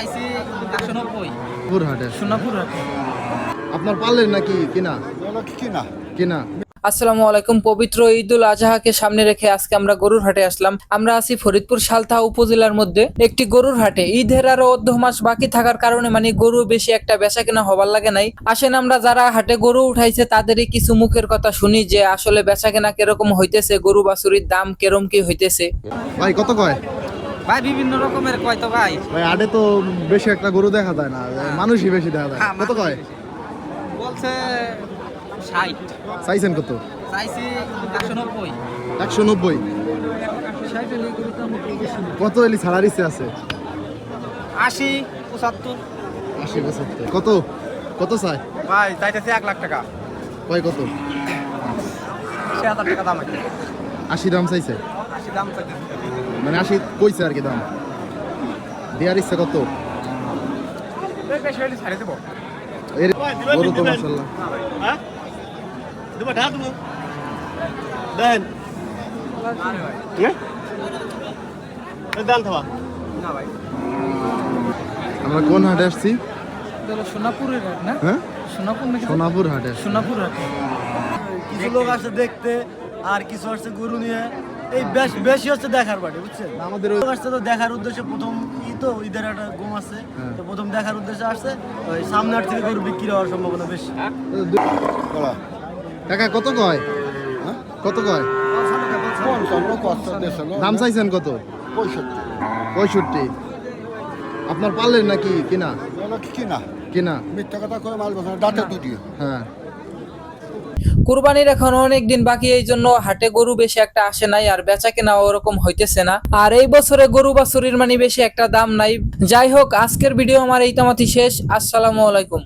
চাইছি একশো নব্বই। পুর হাটে আপনার পারলেন নাকি কিনা? কিনা? কিনা? আসসালামু আলাইকুম পবিত্র ঈদুল আজহাকে সামনে রেখে আজকে আমরা গরুর হাটে আসলাম। আমরা আছি ফরিদপুর সালথা উপজেলার মধ্যে একটি গরুর হাটে। ঈদের আরও অর্ধ মাস বাকি থাকার কারণে মানে গরু বেশি একটা বেচা কেনা হবার লাগে নাই। আসেন আমরা যারা হাটে গরু উঠাইছে তাদেরই কিছু মুখের কথা শুনি যে আসলে বেচা কেনা কীরকম হইতেছে গরু বাছুরির দাম কেরম কি হইতেছে। ভাই কত কয়? ভাই বিভিন্ন রকমের কয় তো ভাই? ভাই আডে তো বেশি একটা গরু দেখা যায় না মানুষই বেশি দেখা যায় হ্যাঁ, কত কয়? বলছে ষাট। চাইছেন কত? চাইছি নব্বই। একশো নব্বই। কত এলি ছাড়ার ইচ্ছে আছে? আশি পঁচাত্তর। আশি বছর কত? কত চাই ভাই চাইতেছে এক লাখ টাকা। কয় কত? আশি হাজার টাকা দাম আছে। দাম চাইছে? দাম চাইতেছে। মানে আশি কইছে আর কি দাম। দেওয়ার ইচ্ছে কত? বেশি ছাড়ে দেবো। এর গরু তো দেন। না ভাই। আমরা কোন হাটে আসছি? সোনাপুরের হাট না? হ্যাঁ? সোনাপুর সোনাপুর হাটে। সোনাপুর হাটে। কিছু লোক আসছে দেখতে। আর কিছু আসছে গরু নিয়ে। এই বেশ বেশি হচ্ছে দেখার বাড়ি বুঝছেন? আমাদের আসছে তো দেখার উদ্দেশ্যে প্রথম ই তো ঈদের একটা গম আছে। হ্যাঁ। তো প্রথম দেখার উদ্দেশ্যে আসছে ওই সামনে হাট থেকে গরু বিক্রি হওয়ার সম্ভাবনা বেশি। কাকা কত কয়? কত কয়? দাম চাইছেন কত? পঁয়ষট্টি। আপনার পারলেন নাকি কিনা? কিনা। কিনা? মিথ্যা কথা করে মাল ডাটা দুটি হ্যাঁ। কুরবানির এখন অনেক দিন বাকি, এই জন্য হাটে গরু বেশি একটা আসে নাই আর বেচা কেনা ওরকম হইতেছে না। আর এই বছরে গরু বা চুরির মানে বেশি একটা দাম নাই। যাই হোক, আজকের ভিডিও আমার এই তামাতি শেষ। আসসালামু আলাইকুম।